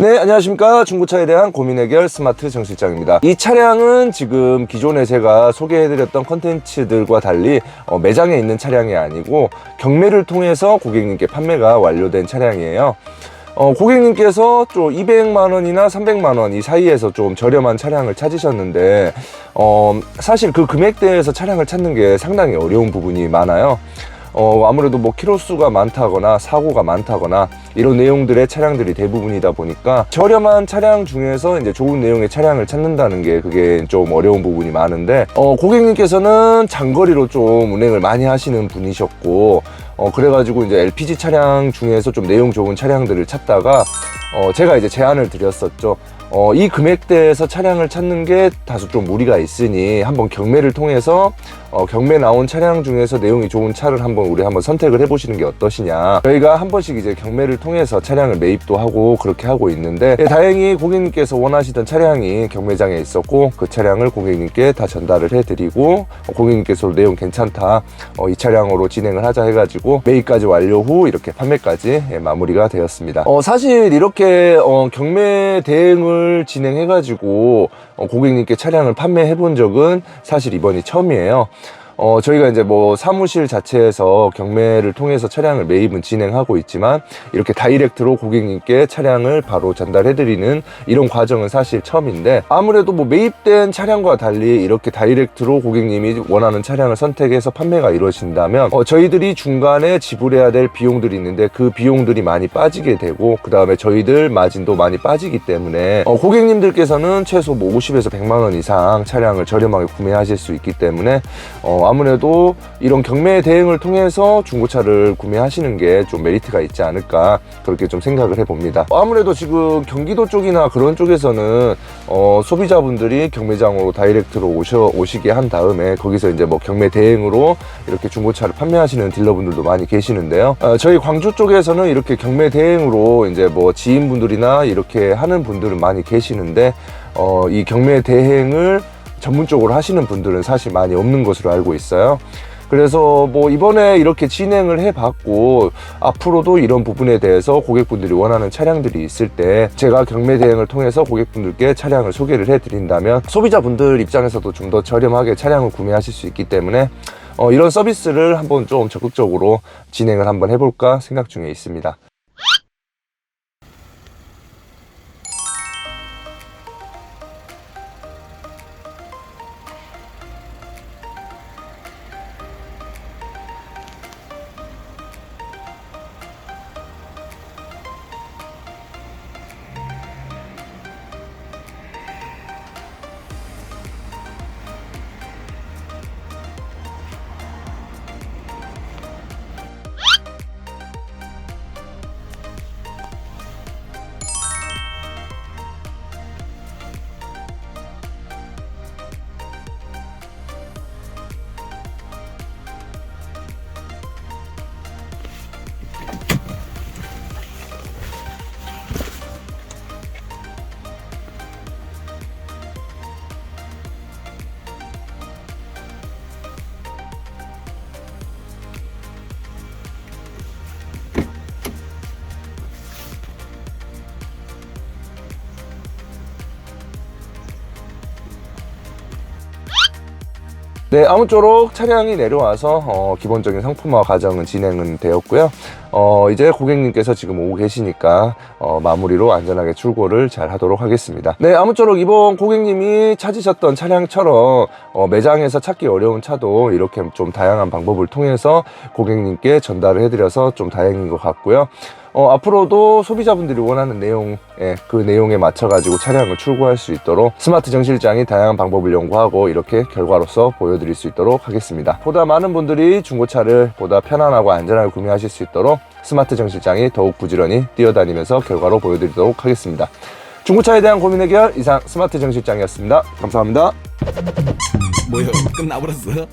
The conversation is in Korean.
네, 안녕하십니까. 중고차에 대한 고민 해결 스마트 정 실장입니다. 이 차량은 지금 기존에 제가 소개해드렸던 컨텐츠들과 달리 어, 매장에 있는 차량이 아니고 경매를 통해서 고객님께 판매가 완료된 차량이에요. 어, 고객님께서 좀 200만 원이나 300만 원 이 사이에서 좀 저렴한 차량을 찾으셨는데 어, 사실 그 금액대에서 차량을 찾는 게 상당히 어려운 부분이 많아요. 어, 아무래도 뭐 키로수가 많다거나 사고가 많다거나 이런 내용들의 차량들이 대부분이다 보니까 저렴한 차량 중에서 이제 좋은 내용의 차량을 찾는다는 게 그게 좀 어려운 부분이 많은데 어, 고객님께서는 장거리로 좀 운행을 많이 하시는 분이셨고 어, 그래가지고 이제 LPG 차량 중에서 좀 내용 좋은 차량들을 찾다가 어, 제가 이제 제안을 드렸었죠. 어, 이 금액대에서 차량을 찾는 게 다소 좀 무리가 있으니 한번 경매를 통해서 어, 경매 나온 차량 중에서 내용이 좋은 차를 한번 우리 한번 선택을 해보시는 게 어떠시냐. 저희가 한 번씩 이제 경매를 통해서 차량을 매입도 하고 그렇게 하고 있는데 예, 다행히 고객님께서 원하시던 차량이 경매장에 있었고 그 차량을 고객님께 다 전달을 해드리고 어, 고객님께서도 내용 괜찮다. 어, 이 차량으로 진행을 하자 해가지고 매입까지 완료 후 이렇게 판매까지 예, 마무리가 되었습니다. 어, 사실 이렇게 어, 경매 대행을 진행해 가지고 어, 고객님께 차량을 판매해 본 적은 사실 이번이 처음이에요. 어, 저희가 이제 뭐 사무실 자체에서 경매를 통해서 차량을 매입은 진행하고 있지만 이렇게 다이렉트로 고객님께 차량을 바로 전달해드리는 이런 과정은 사실 처음인데 아무래도 뭐 매입된 차량과 달리 이렇게 다이렉트로 고객님이 원하는 차량을 선택해서 판매가 이루어진다면 어, 저희들이 중간에 지불해야 될 비용들이 있는데 그 비용들이 많이 빠지게 되고 그 다음에 저희들 마진도 많이 빠지기 때문에 어, 고객님들께서는 최소 뭐 50에서 100만 원 이상 차량을 저렴하게 구매하실 수 있기 때문에 어, 아무래도 이런 경매 대행을 통해서 중고차를 구매하시는 게 좀 메리트가 있지 않을까 그렇게 좀 생각을 해봅니다. 아무래도 지금 경기도 쪽이나 그런 쪽에서는 어, 소비자분들이 경매장으로 다이렉트로 오셔 오시게 한 다음에 거기서 이제 뭐 경매 대행으로 이렇게 중고차를 판매하시는 딜러분들도 많이 계시는데요. 어, 저희 광주 쪽에서는 이렇게 경매 대행으로 이제 뭐 지인분들이나 이렇게 하는 분들은 많이 계시는데 어, 이 경매 대행을 전문적으로 하시는 분들은 사실 많이 없는 것으로 알고 있어요. 그래서 뭐 이번에 이렇게 진행을 해봤고 앞으로도 이런 부분에 대해서 고객분들이 원하는 차량들이 있을 때 제가 경매 대행을 통해서 고객분들께 차량을 소개를 해드린다면 소비자분들 입장에서도 좀 더 저렴하게 차량을 구매하실 수 있기 때문에 어, 이런 서비스를 한번 좀 적극적으로 진행을 한번 해볼까 생각 중에 있습니다. 네, 아무쪼록 차량이 내려와서 어, 기본적인 상품화 과정은 진행은 되었고요. 어, 이제 고객님께서 지금 오고 계시니까 어, 마무리로 안전하게 출고를 잘 하도록 하겠습니다. 네, 아무쪼록 이번 고객님이 찾으셨던 차량처럼 어, 매장에서 찾기 어려운 차도 이렇게 좀 다양한 방법을 통해서 고객님께 전달을 해드려서 좀 다행인 것 같고요. 어, 앞으로도 소비자분들이 원하는 내용, 예, 그 내용에 맞춰가지고 차량을 출고할 수 있도록 스마트 정실장이 다양한 방법을 연구하고 이렇게 결과로서 보여드릴 수 있도록 하겠습니다. 보다 많은 분들이 중고차를 보다 편안하고 안전하게 구매하실 수 있도록 스마트 정실장이 더욱 부지런히 뛰어다니면서 결과로 보여드리도록 하겠습니다. 중고차에 대한 고민 해결 이상 스마트 정실장이었습니다. 감사합니다. 뭐요? 끝나버렸어?